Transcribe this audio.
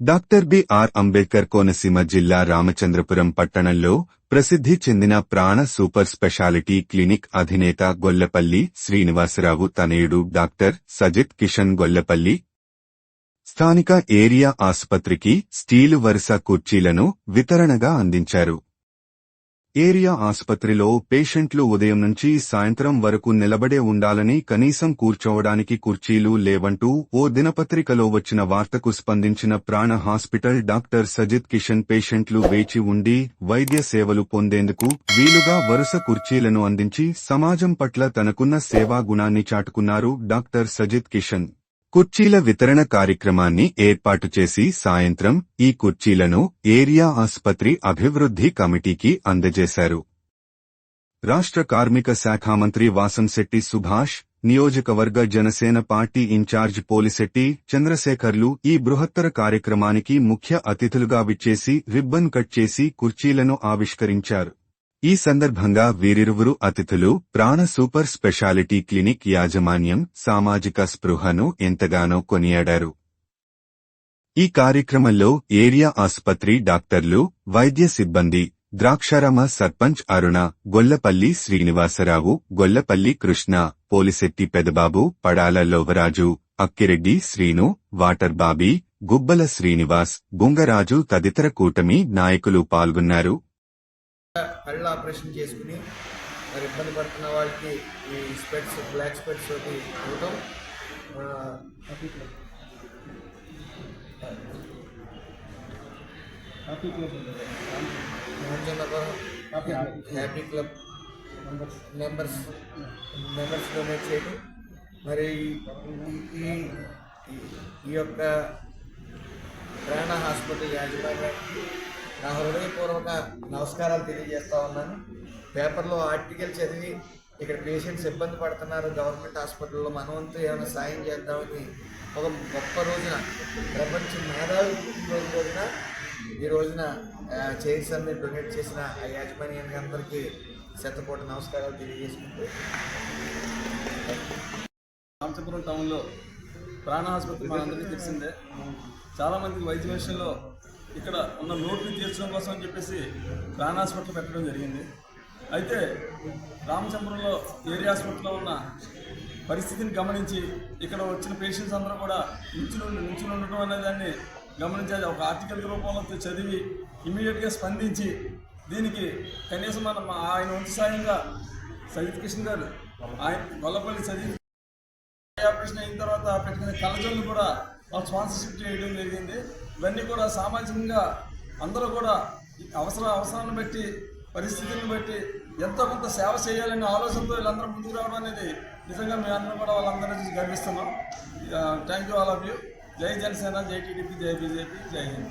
Doctor BR Ambedkar Konaseema జిల్లా రామచంద్రపురం పట్టణంలో ప్రసిద్ధి చెందిన ప్రాణ సూపర్ స్పెషాలిటీ క్లినిక్ అధినేత గొల్లపల్లి శ్రీనివాసరావు తనయుడు డాక్టర్ సజిత్ కిషన్ గొల్లపల్లి స్థానిక ఏరియా ఆసుపత్రికి స్టీలు వరుస కుర్చీలను వితరణగా అందించారు. ఏరియా ఆసుపత్రిలో పేషెంట్లు ఉదయం నుంచి సాయంత్రం వరకు నిలబడే ఉండాలని కనీసం కూర్చోవడానికి కుర్చీలు లేవంటూ ఓ దినపత్రికలో వచ్చిన వార్తకు స్పందించిన ప్రాణ హాస్పిటల్ డాక్టర్ సజిత్ కిషన్ పేషెంట్లు వేచి ఉండి వైద్య సేవలు పొందేందుకు వీలుగా వరుస కుర్చీలను అందించి సమాజం పట్ల తనకున్న సేవా గుణాన్ని చాటుకున్నారు డాక్టర్ సజిత్ కిషన్. కుర్చీల వితరణ కార్యక్రమాన్ని ఏర్పాటు చేసి సాయంత్రం ఈ కుర్చీలను ఏరియా ఆసుపత్రి అభివృద్ధి కమిటీకి అందజేశారు. రాష్ట్ర కార్మిక శాఖ మంత్రి వాసంశెట్టి సుభాష్ నియోజకవర్గ జనసేన పార్టీ ఇన్ఛార్జ్ పోలిశెట్టి చంద్రశేఖర్లు ఈ బృహత్తర కార్యక్రమానికి ముఖ్య అతిథులుగా విచ్చేసి రిబ్బన్ కట్ చేసి కుర్చీలను ఆవిష్కరించారు. ఈ సందర్భంగా వీరిరువురు అతిథులు ప్రాణ సూపర్ స్పెషాలిటీ క్లినిక్ యాజమాన్యం సామాజిక స్పృహను ఎంతగానో కొనియాడారు. ఈ కార్యక్రమంలో ఏరియా ఆసుపత్రి డాక్టర్లు వైద్య సిబ్బంది ద్రాక్షారామ సర్పంచ్ అరుణ గొల్లపల్లి శ్రీనివాసరావు గొల్లపల్లి కృష్ణ పోలిశెట్టి పెదబాబు పడాల లోవరాజు అక్కిరెడ్డి శ్రీను వాటర్ బాబీ గుబ్బల శ్రీనివాస్ గుంగరాజు తదితర కూటమి నాయకులు పాల్గొన్నారు. కళ్ళు ఆపరేషన్ చేసుకుని మరి ఇబ్బంది పడుతున్న వాళ్ళకి ఈ స్పెట్స్ బ్లాక్ స్పెట్స్ తోటి ఇవ్వటం happy club members members donate చేయడం మరి ఈ ఈ- ఈ యొక్క ప్రాణ హాస్పిటల్ యాజమాన్యానికి నా హృదయపూర్వక నమస్కారాలు తెలియజేస్తా ఉన్నాను. పేపర్లో ఆర్టికల్ చదివి ఇక్కడ పేషెంట్స్ ఇబ్బంది పడుతున్నారు. గవర్నమెంట్ హాస్పిటల్లో మనవంతు ఏమైనా సాయం చేద్దామని ఒక గొప్ప రోజున ప్రపంచ మేధావి పుట్టినరోజు రోజున ఈ రోజున చైర్స్ అన్ని డొనేట్ చేసిన ఆ యాజమాన్యానికి అందరికీ శతకోట నమస్కారాలు తెలియజేసుకుంటూ. రామచంద్రం టౌన్లో ప్రాణ ఆసుపత్రి మనందరికీ తెలిసిందే. చాలామందికి వైద్య విషయంలో ఇక్కడ ఉన్న లోటుని తీర్చడం కోసం అని చెప్పేసి ప్రాణ హాస్పిటల్ పెట్టడం జరిగింది. అయితే రామచంద్రంలో ఏరియా హాస్పిటల్లో ఉన్న పరిస్థితిని గమనించి ఇక్కడ వచ్చిన పేషెంట్స్ అందరూ కూడా నుంచుని నుంచుని ఉండటం అనే దాన్ని గమనించి అది ఒక ఆర్టికల్ రూపంలో చదివి ఇమీడియట్గా స్పందించి దీనికి కనీసం మనం ఆయన వంతు సాయంగా సజిత్ కిషన్ గారు ఆయన గొల్లపల్లి సజిత్ ఆపరేషన్ అయిన తర్వాత పెట్టిన కళ్ళజోళ్ళు కూడా వాళ్ళు స్పాన్సర్షిప్ చేయడం జరిగింది. ఇవన్నీ కూడా సామాజికంగా అందరూ కూడా అవసర అవసరాన్ని బట్టి పరిస్థితులను బట్టి ఎంతో కొంత సేవ చేయాలనే ఆలోచనతో వీళ్ళందరూ ముందుకు రావడం అనేది నిజంగా మేము అందరం కూడా వాళ్ళందరూ చూసి గర్విస్తున్నాం. Thank you all of you. జై జనసేన జై టీడీపీ జై బీజేపీ జై హింద్.